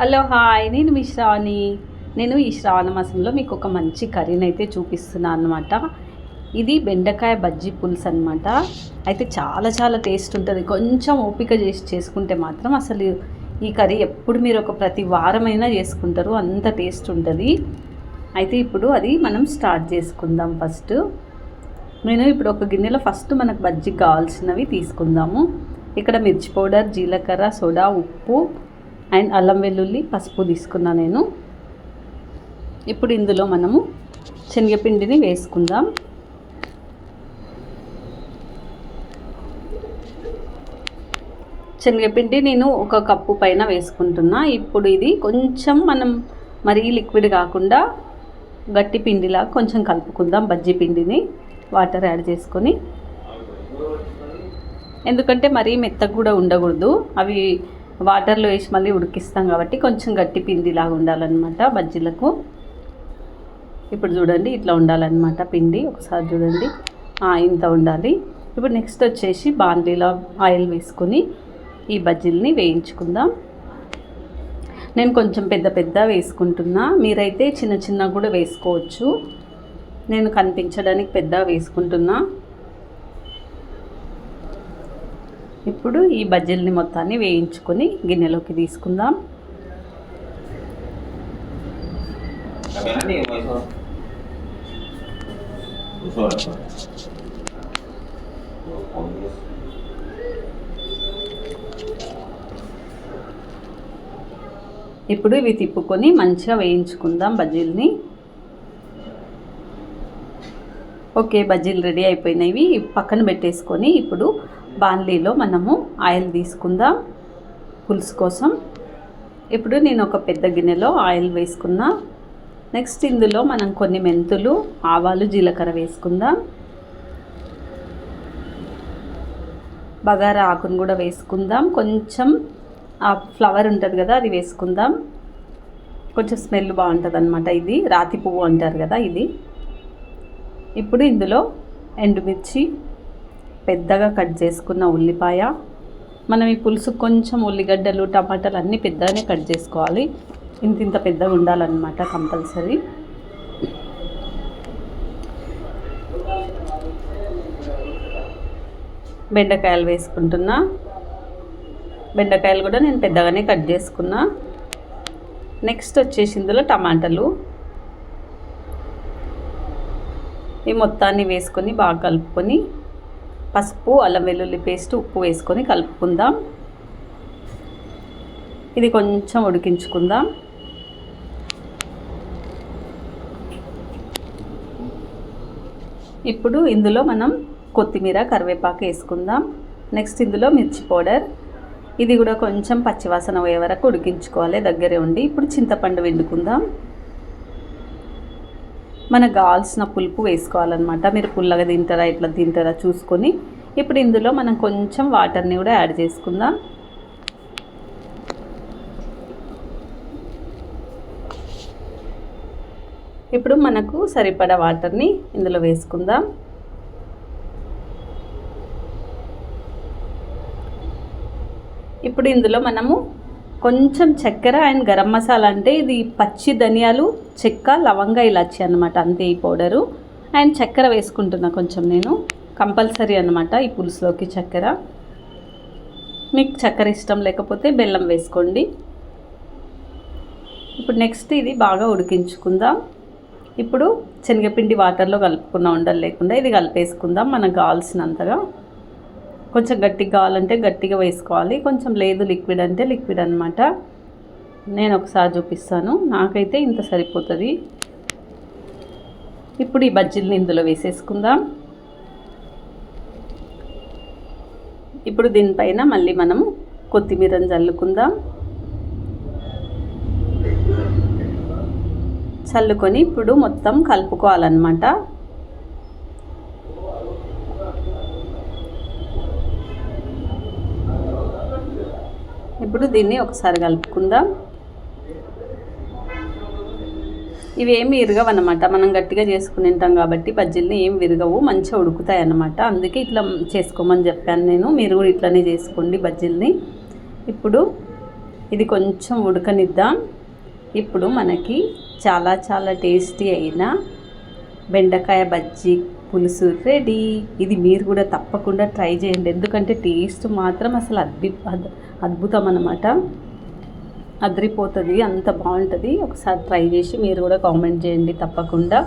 Hello hi. నేను మీ శ్రావణి. నేను ఈ శ్రావణ మాసంలో మీకు ఒక మంచి కర్రీని అయితే చూపిస్తున్నాను అనమాట ఇది బెండకాయ బజ్జీ పులుసు అనమాట అయితే చాలా చాలా టేస్ట్ ఉంటుంది. కొంచెం ఓపిక చేసి చేసుకుంటే మాత్రం అసలు ఈ కర్రీ ఎప్పుడు మీరు ఒక ప్రతి వారమైనా చేసుకుంటారు. అంత టేస్ట్ ఉంటుంది. అయితే ఇప్పుడు అది మనం స్టార్ట్ చేసుకుందాం ఫస్ట్. నేను ఇప్పుడు ఒక గిన్నెలో ఫస్ట్ మనకు బజ్జీకి కావాల్సినవి తీసుకుందాము. ఇక్కడ మిర్చి పౌడర్ జీలకర్ర సోడా ఉప్పు అండ్ అల్లం వెల్లుల్లి పసుపు తీసుకున్నా నేను. ఇప్పుడు ఇందులో మనము శనగపిండిని వేసుకుందాం. శనగపిండి నేను ఒక కప్పు పైన వేసుకుంటున్నా. ఇప్పుడు ఇది కొంచెం మనం మరీ లిక్విడ్ కాకుండా గట్టి పిండిలా కొంచెం కలుపుకుందాం బజ్జీ పిండిని. వాటర్ యాడ్ చేసుకొని. ఎందుకంటే మరీ మెత్తగా కూడా ఉండకూడదు. అవి వాటర్లో వేసి మళ్ళీ ఉడికిస్తాం కాబట్టి కొంచెం గట్టి పిండిలాగా ఉండాలన్నమాట బజ్జీలకు. ఇప్పుడు చూడండి ఇట్లా ఉండాలన్నమాట పిండి. ఒకసారి చూడండి ఇంత ఉండాలి. ఇప్పుడు నెక్స్ట్ వచ్చేసి బాండీలో ఆయిల్ వేసుకొని ఈ బజ్జీలని వేయించుకుందాం. నేను కొంచెం పెద్ద పెద్ద వేసుకుంటున్నా. మీరైతే చిన్న చిన్న కూడా వేసుకోవచ్చు. నేను కనిపించడానికి పెద్ద వేసుకుంటున్నా. ఇప్పుడు ఈ బజ్జీలని మొత్తాన్ని వేయించుకొని గిన్నెలోకి తీసుకుందాం. ఇప్పుడు ఇవి తిప్పుకొని మంచిగా వేయించుకుందాం బజ్జీలని. ఓకే బజ్జీలు రెడీ అయిపోయినవి పక్కన పెట్టేసుకొని ఇప్పుడు బాన్లీలో మనము ఆయిల్ తీసుకుందాం. పులుసు కోసం. ఇప్పుడు నేను ఒక పెద్ద గిన్నెలో ఆయిల్ వేసుకున్నా. నెక్స్ట్ ఇందులో మనం కొన్ని మెంతులు ఆవాలు జీలకర్ర వేసుకుందాం. బగారా ఆకును కూడా వేసుకుందాం. కొంచెం ఆ ఫ్లవర్ ఉంటుంది కదా అది వేసుకుందాం. కొంచెం స్మెల్ బాగుంటుంది అనమాట ఇది. రాతి పువ్వు అంటారు కదా ఇది. ఇప్పుడు ఇందులో ఎండుమిర్చి పెద్దగా కట్ చేసుకున్న ఉల్లిపాయ. మనం ఈ పులుసు కొంచెం ఉల్లిగడ్డలు టమాటాలు అన్నీ పెద్దగానే కట్ చేసుకోవాలి. ఇంత ఇంత పెద్దగా ఉండాలన్నమాట కంపల్సరీ. బెండకాయలు వేసుకుంటున్నా. బెండకాయలు కూడా నేను పెద్దగానే కట్ చేసుకున్నా. నెక్స్ట్ వచ్చేసి ఇందులో టమాటాలు. ఈ మొత్తాన్ని వేసుకొని బాగా కలుపుకొని పసుపు అల్లం వెల్లుల్లి పేస్ట్ ఉప్పు వేసుకొని కలుపుకుందాం. ఇది కొంచెం ఉడికించుకుందాం. ఇప్పుడు ఇందులో మనం కొత్తిమీర కరివేపాకు వేసుకుందాం. నెక్స్ట్ ఇందులో మిర్చి పౌడర్. ఇది కూడా కొంచెం పచ్చివాసన పోయే వరకు ఉడికించుకోవాలి దగ్గరే ఉండి. ఇప్పుడు చింతపండు వండుకుందాం మనకు కావాల్సిన పులుపు వేసుకోవాలన్నమాట. మీరు పుల్లగా తింటారా ఇట్లా తింటారా చూసుకొని ఇప్పుడు ఇందులో మనం కొంచెం వాటర్ని కూడా యాడ్ చేసుకుందాం. ఇప్పుడు మనకు సరిపడా వాటర్ని ఇందులో వేసుకుందాం. ఇప్పుడు ఇందులో మనము కొంచెం చక్కెర అండ్ గరం మసాలా అంటే ఇది పచ్చి ధనియాలు చెక్క లవంగా ఇలాచి అనమాట అంతే ఈ పౌడరు. అండ్ చక్కెర వేసుకుంటున్నా కొంచెం నేను. కంపల్సరీ అనమాట ఈ పులుసులోకి చక్కెర. మీకు చక్కెర ఇష్టం లేకపోతే బెల్లం వేసుకోండి. ఇప్పుడు నెక్స్ట్ ఇది బాగా ఉడికించుకుందాం. ఇప్పుడు శనగపిండి వాటర్లో కలుపుకున్న ఉండలు లేకుండా ఇది కలిపేసుకుందాం. మనకు కావాల్సినంతగా కొంచెం గట్టిగా కావాలంటే గట్టిగా వేసుకోవాలి. కొంచెం లేదు లిక్విడ్ అంటే లిక్విడ్ అనమాట నేను ఒకసారి చూపిస్తాను. నాకైతే ఇంత సరిపోతుంది. ఇప్పుడు ఈ బజ్జీలని ఇందులో వేసేసుకుందాం. ఇప్పుడు దీనిపైన మళ్ళీ మనం కొత్తిమీరని చల్లుకుందాం. చల్లుకొని ఇప్పుడు మొత్తం కలుపుకోవాలన్నమాట. ఇప్పుడు దీన్ని ఒకసారి కలుపుకుందాం. ఇవి ఏమి విరగవన్నమాట మనం గట్టిగా చేసుకుని తింటాం కాబట్టి బజ్జీలని ఏం విరగవు మంచిగా ఉడుకుతాయి అన్నమాట అందుకే ఇట్లా చేసుకోమని చెప్పాను నేను. మీరు కూడా ఇట్లనే చేసుకోండి బజ్జీలని. ఇప్పుడు ఇది కొంచెం ఉడకనిద్దాం. ఇప్పుడు మనకి చాలా చాలా టేస్టీ అయిన బెండకాయ బజ్జీ పులుసు రెడీ. ఇది మీరు కూడా తప్పకుండా ట్రై చేయండి. ఎందుకంటే టేస్ట్ మాత్రం అసలు అద్భి అద్భుతం అన్నమాట. అదిరిపోతుంది అంత బాగుంటుంది. ఒకసారి ట్రై చేసి మీరు కూడా కామెంట్ చేయండి తప్పకుండా.